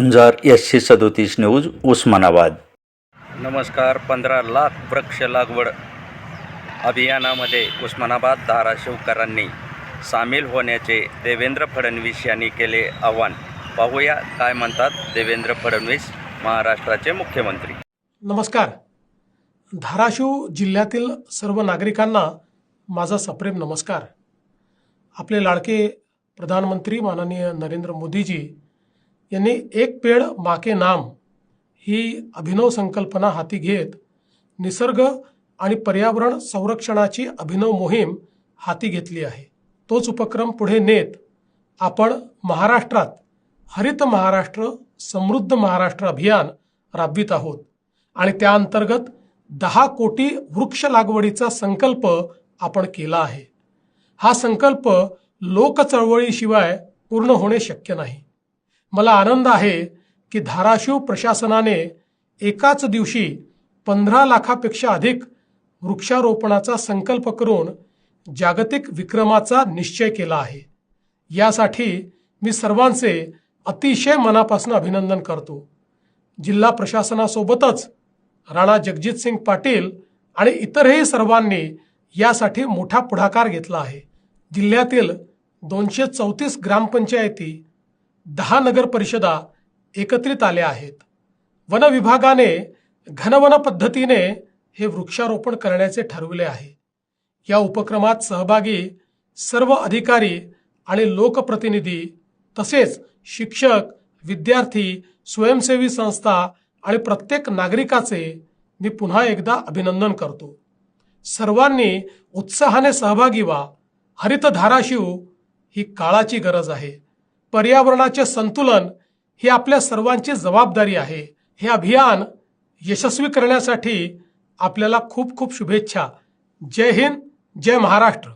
झुंजार एसशे सदोतीस न्यूज उस्मानाबाद. नमस्कार पंधरा लाख वृक्ष लागवड अभियानामध्ये उस्मानाबाद धाराशिवकरांनी सामील होण्याचे देवेंद्र फडणवीस यांनी केले आव्हान. पाहूया काय म्हणतात देवेंद्र फडणवीस महाराष्ट्राचे मुख्यमंत्री. नमस्कार. धाराशिव जिल्ह्यातील सर्व नागरिकांना माझा सप्रेम नमस्कार. आपले लाडके प्रधानमंत्री माननीय नरेंद्र मोदीजी यांनी एक पेड माके नाम ही अभिनव संकल्पना हाती घेत निसर्ग आणि पर्यावरण संरक्षणाची अभिनव मोहीम हाती घेतली आहे. तोच उपक्रम पुढे नेत आपण महाराष्ट्रात हरित महाराष्ट्र समृद्ध महाराष्ट्र अभियान राबवित आहोत. आणि त्या अंतर्गत दहा कोटी वृक्ष लागवडीचा संकल्प आपण केला आहे. हा संकल्प लोकचळवळीशिवाय पूर्ण होणे शक्य नाही. मला आनंद आहे की धाराशिव प्रशासनाने एकाच दिवशी पंधरा लाखापेक्षा अधिक वृक्षारोपणाचा संकल्प करून जागतिक विक्रमाचा निश्चय केला आहे. यासाठी मी सर्वांचे अतिशय मनापासून अभिनंदन करतो. जिल्हा प्रशासनासोबतच राणा जगजितसिंग पाटील आणि इतरही सर्वांनी यासाठी मोठा पुढाकार घेतला आहे. जिल्ह्यातील दोनशे चौतीस ग्रामपंचायती दहा नगर परिषदा एकत्रित आल्या आहेत. वन विभागाने घनवन पद्धतीने हे वृक्षारोपण करण्याचे ठरविले आहे. या उपक्रमात सहभागी सर्व अधिकारी आणि लोकप्रतिनिधी तसेच शिक्षक विद्यार्थी स्वयंसेवी संस्था आणि प्रत्येक नागरिकाचे मी पुन्हा एकदा अभिनंदन करतो. सर्वांनी उत्साहाने सहभागी व्हा. हरितधाराशिव ही काळाची गरज आहे. पर्यावरणाचे संतुलन ही आपल्या सर्वांची जबाबदारी आहे. हे अभियान यशस्वी करण्यासाठी आपल्याला खूप खूप शुभेच्छा. जय हिंद जय महाराष्ट्र.